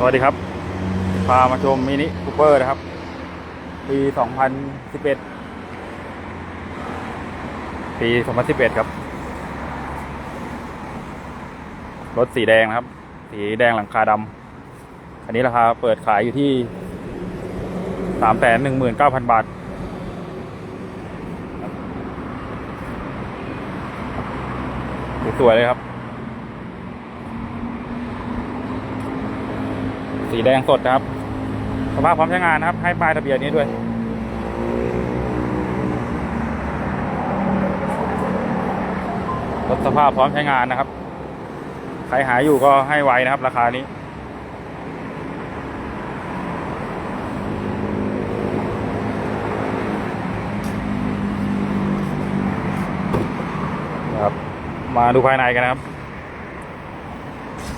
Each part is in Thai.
สวัสดีครับ พามาชมมินิคูเปอร์นะครับ ปี 2011 ปี 2011 ครับ รถสีแดงนะครับ สีแดงหลังคาดำอันนี้ราคาเปิดขายอยู่ที่ 319,000 บาท สวยๆเลยครับ สีแดงสดนะครับสภาพพร้อมใช้งานนะครับ ให้ป้ายทะเบียนนี้ด้วยรถสภาพพร้อมใช้งานนะครับ ใครหาอยู่ก็ให้ไวนะครับ ราคานี้ ครับ มาดูภายในกันนะครับ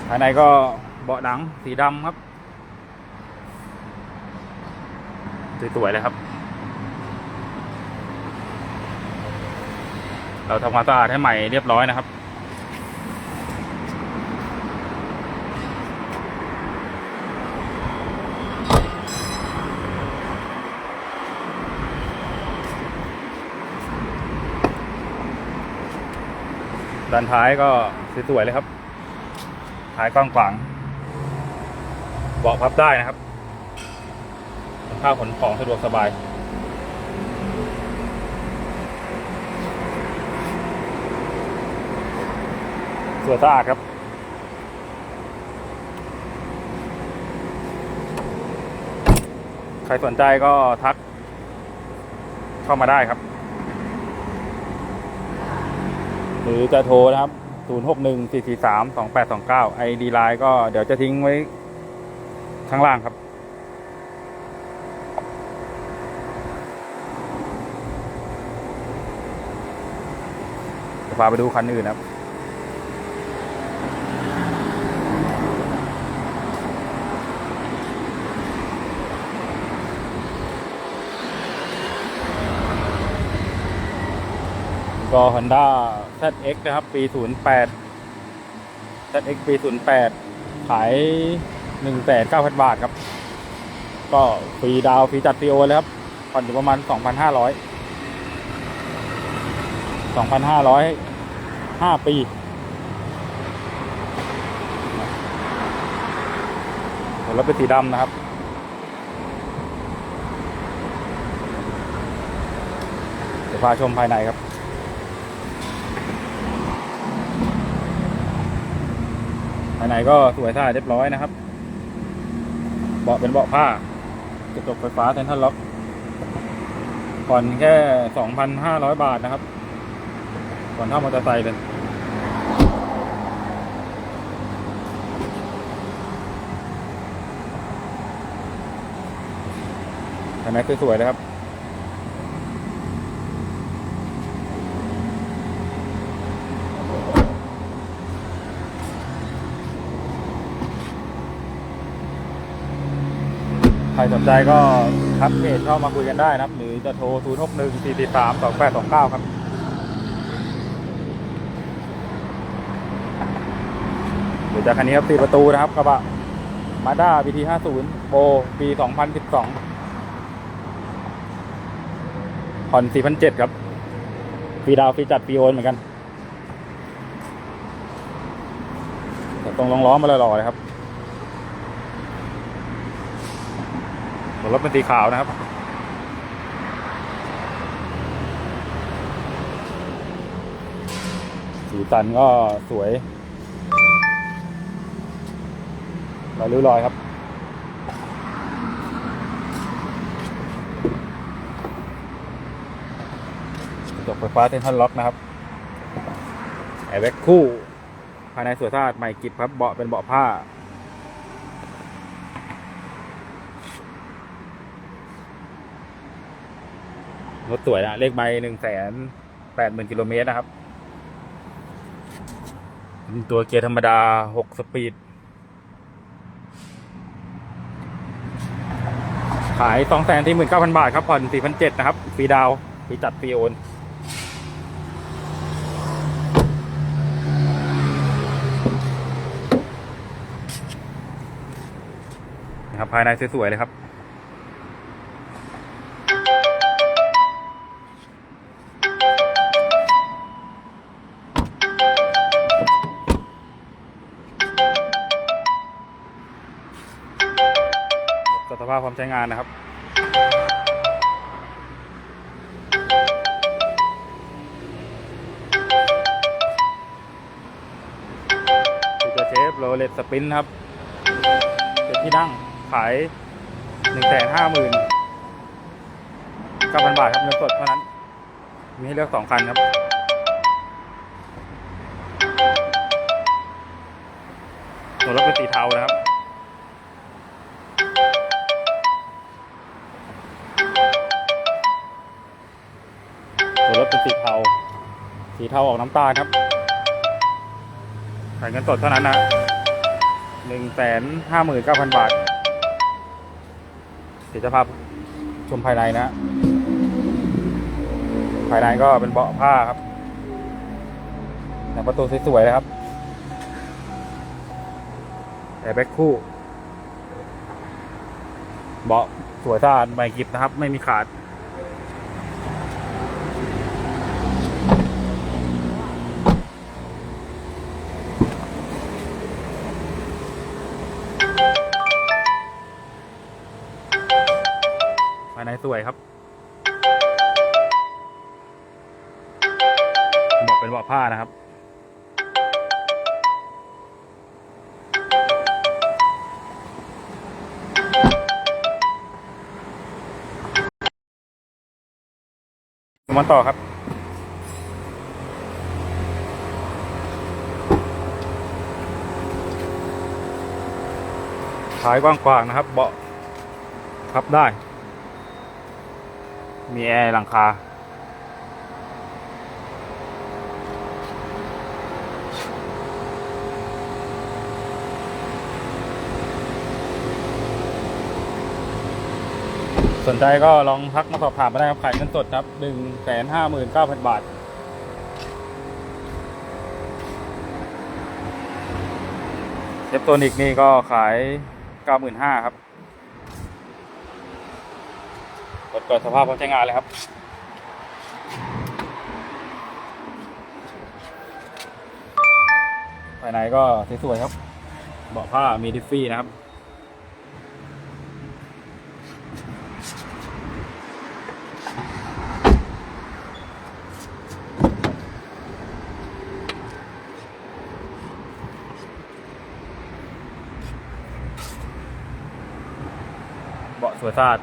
ภายในก็เบาะหนังสีดำครับ สวยๆเลยครับ เราทำความสะอาดให้ใหม่เรียบร้อยนะครับด้านท้ายก็สวยๆเลยครับ ท้ายกว้างขวางเบาะพับได้นะครับ ข้าวขนของสะดวกสบาย สวยสะอาดครับ ใครสนใจก็ทัก เข้ามาได้ครับ หรือจะโทรนะครับ 061 443 2829 ID Line ก็เดี๋ยวจะทิ้งไว้ข้างล่างครับ จะพาไปดูคันอื่นครับ ก็ Honda ZX นะครับ ปี 08 ZX ปี 08 ขาย 1,900 บาทครับ ก็ฟรีดาวฟรีจัดฟรีโอเลยครับผ่อนอยู่ประมาณ 2,500 2,500 5 ปีรถเป็นสีดำนะครับ เดี๋ยวพาชมภายในครับ ภายในก็สวยสะอาดเรียบร้อยนะครับ เบาะเป็นเบาะผ้ากระจกไฟฟ้าเซ็นทรัลล็อกผ่อนแค่ 2,500 บาทนะครับ ผ่อนเท่ามอเตอร์ไซค์เลยภายในสวยๆเลยครับใครสนใจก็ทักเพจเข้ามาคุยกันได้นะครับ หรือจะโทร 0 6 1 4 4 3 2 8 2 9 ครับ หรือจากคันนี้ครับ4ประตูนะครับกระบะมาด้า BT 50โบปี2012ผ่อน4,700ครับฟรีดาวฟรีจัดฟรีโอนเหมือนกันแต่ตรงรองล้อมาหล่อๆเลยครับรถเป็นสีขาวนะครับสีสันก็สวย รอยริ้วรอยครับ กระจกไฟฟ้าเซนทรัลล็อกนะครับแอร์แบ็กคู่ ภายในสวยสะอาดใหม่กิบครับ เบาะเป็นเบาะผ้า รถสวยนะ เลขใบหนึ่งแสนแปดหมื่นกิโลเมตรนะครับ ตัวเกียร์ธรรมดาหกสปีด ขายสองแสนที่หมื่นเก้าพันบาทครับผ่อนสี่พันเจ็ดนะครับฟรีดาวฟรีจัดฟรีโอนนะครับภายในสวยๆเลยครับ สภาพความใช้งานนะครับฟิวเจอร์เชฟโรเลตสปินครับ เป็นที่นั่งขายหนึ่งแสนห้าหมื่นเก้าพันบาทครับเงินสดเท่านั้น มีให้เลือกสองคันครับส่วรถเป็นสีเทานะครับ สีเทา สีเทาออกน้ำตาลครับขายเงินสดเท่านั้นนะหนึ่งแสนห้าหมื่นเก้าพันบาทเดี๋ยวจะพาชมภายในนะ ภายในก็เป็นเบาะผ้าครับหนังประตูสวยๆเลยครับแอร์แบ็คคู่ เบาะสวยสะอาดใหม่กริบนะครับ ไม่มีขาดายในสวยครับบอกเป็นเบาะผ้านะครับมันต่อครับท้ายกว้างๆนะครับ เบาะพับได้ มีแอร์หลังคา สนใจก็ลองทักมาสอบถามมาได้ครับขายเงินสดครับหนึ่งแสนห้าหมื่นเก้าพันบาทเทปโทนิกนี่ก็ขายเก้าหมื่นห้าครับ กดเปิดสภาพพร้อมใช้งานเลยครับ ภายในก็สวยๆครับ เบาะผ้ามีดิฟฟี่นะครับเบาะสวยสะอาด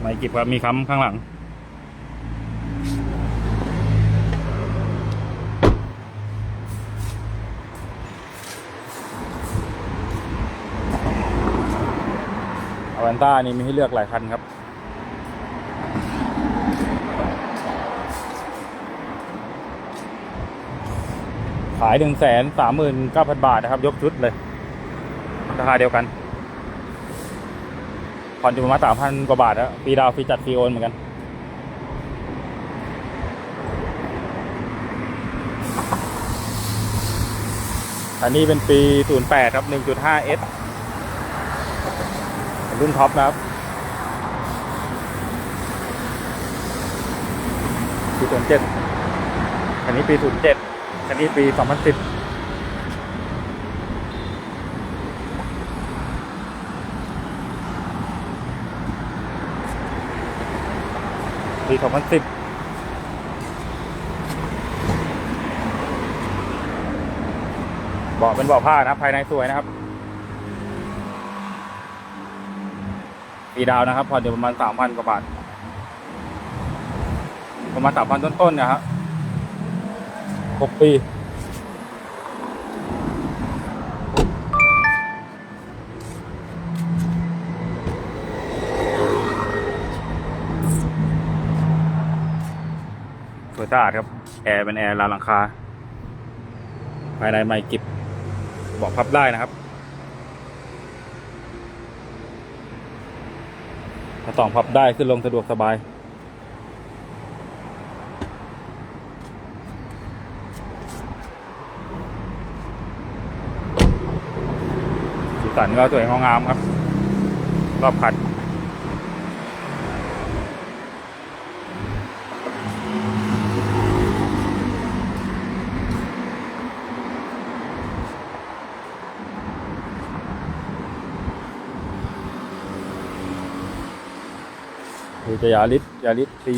ไม่กิบครับมีค้ำข้างหลัง อวันต้านี่มีให้เลือกหลายคันครับขายหนึ่งแสนสามหมื่นเก้าพันบาทนะครับ ยกชุดเลย ราคาเดียวกัน ผ่อนอยู่ประมาณสามพันกว่าบาทแล้วฟรีดาวฟรีจัดฟรีโอนเหมือนกัน อันนี้เป็นปี 08 ครับ 1.5S เป็นรุ่นท็อปนะครับปี07อันนี้ปี 07อันนี้ปี 2010 ปี 2010เบาะเป็นเบาะผ้านะครับ ภายในสวยนะครับปีดาวนะครับพอเดี๋ยวประมาณ3,000กว่าบาท ประมาณ3,000ต้นๆนะครับ6ปี สะอาดครับ แอร์เป็นแอร์ราหลังคา ภายในไม่กิบบอกพับได้นะครับถ้าสองพับได้ขึ้นลงสะดวกสบาย สีสันสันก็สวยงามครับ รอบคัน คือจะยาริสยาริสปี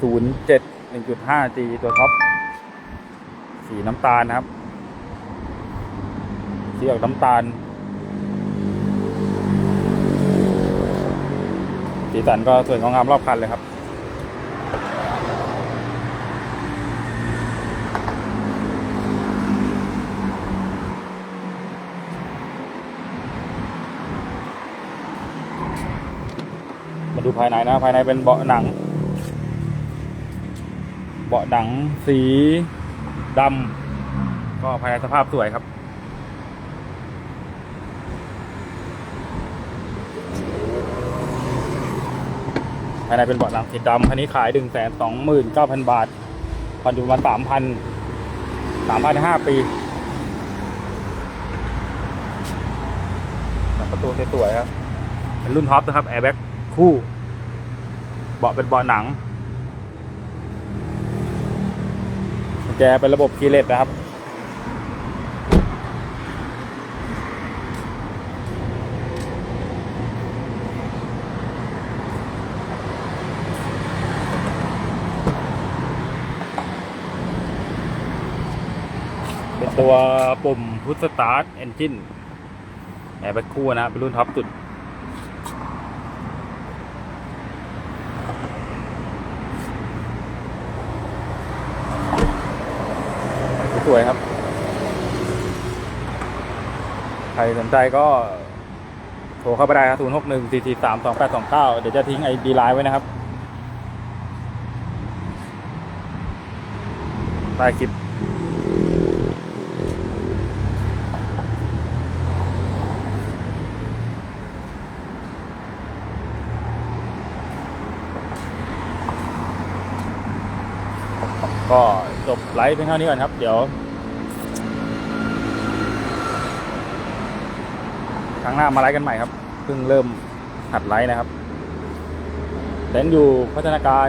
ศูนย์เจ็ดหนึ่งจุดห้าจีตัวท็อป สีน้ำตาลนะครับ สีออกน้ำตาล สีสันก็สวยงามรอบคันเลยครับาดูภายในนะภายในเป็นเบาะหนัง เบาะหนังสีดำก็ภายในสภาพสวยครับภายในเป็นเบาะหนังสีดำคันนี้ขายหนึ่งแสนสองหมื่นเก้าพันบาทผ่อนอยู่มาสามพันสามพันห้าปีประตูสวยๆครับเป็นรุ่นท็อปนะครับแอร์แบ็กคู่ เบาะเป็นเบาะหนังแจเป็นระบบคีย์เลสนะครับ เป็นตัวปุ่มพุทสตาร์ทเอนจินแอร์แบ็กคู่นะ เป็นรุ่นท็อปสุด วยครับ ใครสนใจก็โทรเข้าไปได้ครับ 0 6 1 4 4 3 2 8 2 9 เดี๋ยวจะทิ้งไอดีไลน์ไว้นะครับใต้คลิป ก็จ บไลฟ์เพียงเท่านี้ก่อนครับ เดี๋ยว ครั้งหน้ามาไลฟ์กันใหม่ครับ เพิ่งเริ่มหัดไลฟ์นะครับเต้นอยู่พัฒนาการ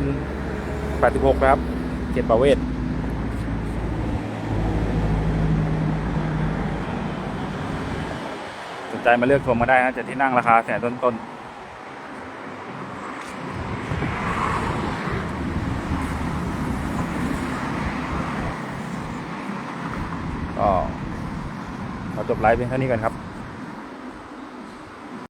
86 นะครับ เขตประเวศสนใจมาเลือกชมมาได้นะจะที่นั่งราคาแสนต้นๆ ก็ขอจบไลฟ์เพียงเท่านี้ก่อนครับ